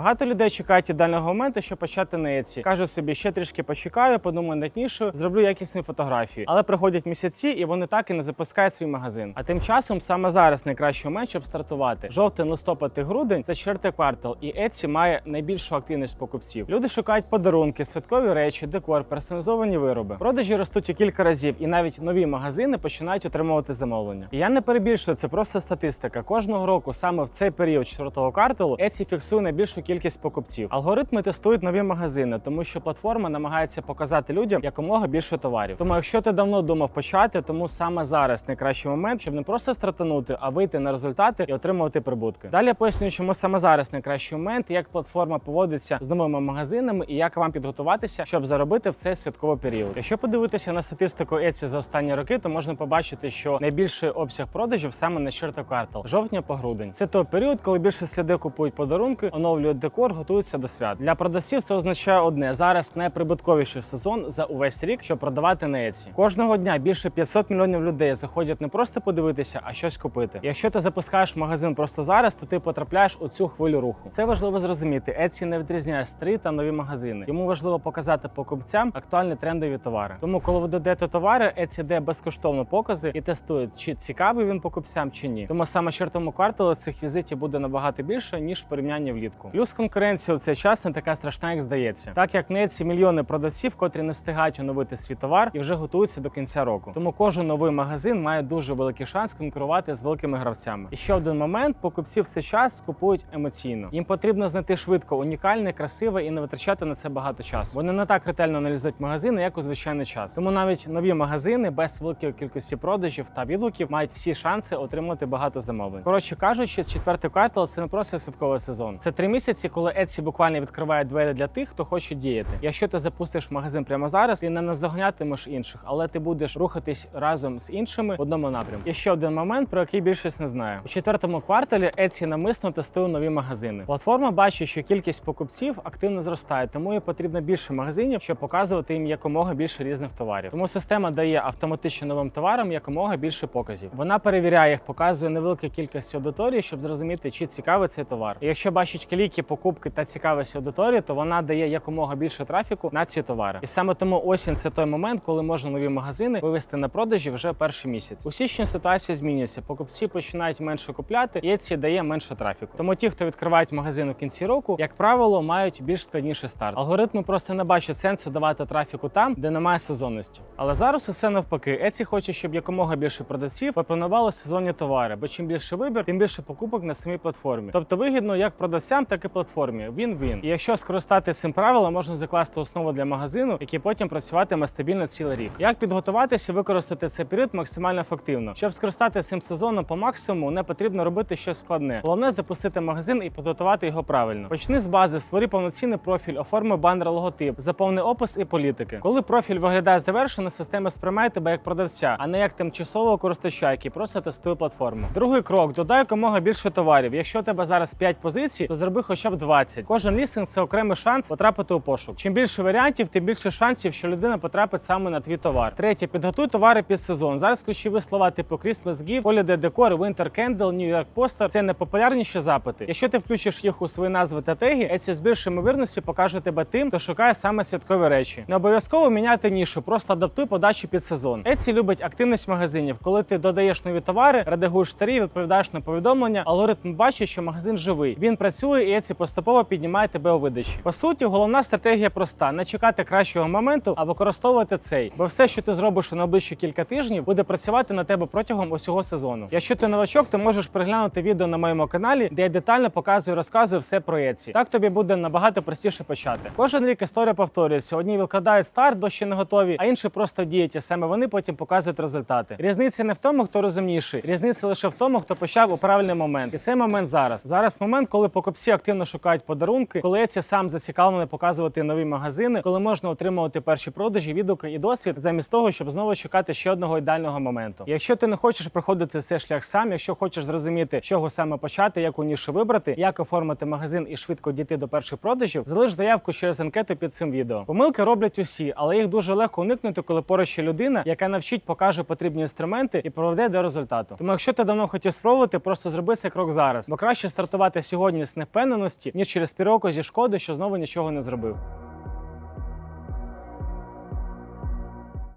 Багато людей чекають ідеального моменту, щоб почати на Etsy. Кажуть собі, ще трішки почекаю, подумаю над зроблю якісні фотографії. Але приходять місяці, і вони так і не запускають свій магазин. А тим часом саме зараз найкращий момент, щоб стартувати. Жовтий, листопад і грудень це четвертий квартал, і Etsy має найбільшу активність покупців. Люди шукають подарунки, святкові речі, декор, персоналізовані вироби. Продажі ростуть у кілька разів, і навіть нові магазини починають отримувати замовлення. І я не перебільшую, це просто статистика. Кожного року саме в цей період четвертого кварталу Etsy фіксує найбільшу кількість покупців. Алгоритми тестують нові магазини, тому що платформа намагається показати людям якомога більше товарів. Тому, якщо ти давно думав почати, тому саме зараз найкращий момент, щоб не просто стартанути, а вийти на результати і отримувати прибутки. Далі поясню, чому саме зараз найкращий момент, як платформа поводиться з новими магазинами і як вам підготуватися, щоб заробити в цей святковий період. Якщо подивитися на статистику Etsy за останні роки, то можна побачити, що найбільший обсяг продажів саме на четвертий квартал, жовтня по грудень. Це той період, коли більше людей купують подарунки, оновлюють декор, готуються до свят. Для продавців це означає одне: зараз найприбутковіший сезон за увесь рік, щоб продавати на Etsy. Кожного дня більше 500 мільйонів людей заходять не просто подивитися, а щось купити. Якщо ти запускаєш магазин просто зараз, то ти потрапляєш у цю хвилю руху. Це важливо зрозуміти. Etsy не відрізняє старі та нові магазини. Йому важливо показати покупцям актуальні трендові товари. Тому, коли ви додаєте товари, Etsy дає безкоштовно покази і тестує, чи цікавий він покупцям чи ні. Тому саме чортому кварталу цих візитів буде набагато більше ніж в порівнянні влітку. Плюс конкуренція у цей час не така страшна, як здається, так як на Etsy мільйони продавців, котрі не встигають оновити свій товар і вже готуються до кінця року. Тому кожен новий магазин має дуже великий шанс конкурувати з великими гравцями. І ще один момент: покупці все час купують емоційно. Їм потрібно знайти швидко, унікальне, красиве і не витрачати на це багато часу. Вони не так ретельно аналізують магазини, як у звичайний час. Тому навіть нові магазини без великої кількості продажів та відгуків мають всі шанси отримати багато замовлень. Коротше кажучи, четвертий квартал це не просто святковий сезон. Це три місяці, коли Etsy буквально відкриває двері для тих, хто хоче діяти. Якщо ти запустиш магазин прямо зараз, ти не наздогнятимеш інших, але ти будеш рухатись разом з іншими в одному напрямку. І ще один момент, про який більшість не знає. У четвертому кварталі Etsy намисно тестує нові магазини. Платформа бачить, що кількість покупців активно зростає, тому їй потрібно більше магазинів, щоб показувати їм якомога більше різних товарів. Тому система дає автоматично новим товарам якомога більше показів. Вона перевіряє їх, показує невелику кількість аудиторії, щоб зрозуміти, чи цікавий цей товар. І якщо бачить кліки, покупки та цікавість аудиторії, то вона дає якомога більше трафіку на ці товари. І саме тому осінь це той момент, коли можна нові магазини вивести на продажі вже перший місяць. У січні ситуація змінюється. Покупці починають менше купляти, і Etsy дає менше трафіку. Тому ті, хто відкривають магазин у кінці року, як правило, мають більш складніший старт. Алгоритми просто не бачать сенсу давати трафіку там, де немає сезонності. Але зараз усе навпаки. Etsy хоче, щоб якомога більше продавців пропонували сезонні товари, бо чим більше вибір, тим більше покупок на самій платформі. Тобто вигідно як продавцям, так і платформі. Він-він. І якщо скористатися цим правилом, можна закласти основу для магазину, який потім працюватиме стабільно цілий рік. Як підготуватися, використати цей період максимально ефективно. Щоб скористатися цим сезоном по максимуму, не потрібно робити щось складне. Головне запустити магазин і підготувати його правильно. Почни з бази, створи повноцінний профіль, оформи банер, логотип, заповни опис і політики. Коли профіль виглядає завершено, система сприймає тебе як продавця, а не як тимчасового користувача, який просто тестує платформу. Другий крок: додай якомога більше товарів. Якщо у тебе зараз 5 позицій, то зроби хоча б 20. Кожен лістинг це окремий шанс потрапити у пошук. Чим більше варіантів, тим більше шансів, що людина потрапить саме на твій товар. Третє, підготуй товари під сезон. Зараз ключові слова типу Christmas Gift, Holiday Decor, Winter Candle, New York Poster – це найпопулярніші запити. Якщо ти включиш їх у свої назви та теги, Etsy з більшою ймовірністю покаже тебе тим, хто шукає саме святкові речі. Не обов'язково міняти нішу, просто адаптуй подачу під сезон. Etsy любить активність магазинів. Коли ти додаєш нові товари, редагуєш старі, відповідаєш на повідомлення, алгоритм бачить, що магазин живий. Він працює і Etsy поступово піднімає тебе у видачі. По суті, головна стратегія проста: не чекати кращого моменту, а використовувати цей. Бо все, що ти зробиш у найближчі кілька тижнів, буде працювати на тебе протягом усього сезону. Якщо ти новачок, ти можеш переглянути відео на моєму каналі, де я детально показую, розказую все про Etsy. Так тобі буде набагато простіше почати. Кожен рік історія повторюється. Одні викладають старт, бо ще не готові, а інші просто діють. І саме вони потім показують результати. Різниця не в тому, хто розумніший, різниця лише в тому, хто почав у правильний момент. І цей момент зараз. Зараз момент, коли покупці активно шукають подарунки, коли Etsy сам зацікавлений показувати нові магазини, коли можна отримувати перші продажі, відгуки і досвід, замість того, щоб знову чекати ще одного ідеального моменту. Якщо ти не хочеш проходити цей шлях сам, якщо хочеш зрозуміти, чого саме почати, яку нішу вибрати, як оформити магазин і швидко дійти до перших продажів, залиш заявку через анкету під цим відео. Помилки роблять усі, але їх дуже легко уникнути, коли поруч є людина, яка навчить, покаже потрібні інструменти і проведе до результату. Тому, якщо ти давно хотів спробувати, просто зроби цей крок зараз, бо краще стартувати сьогодні з невпевненості, свідомості, ніж через півроку зі шкоди, що знову нічого не зробив.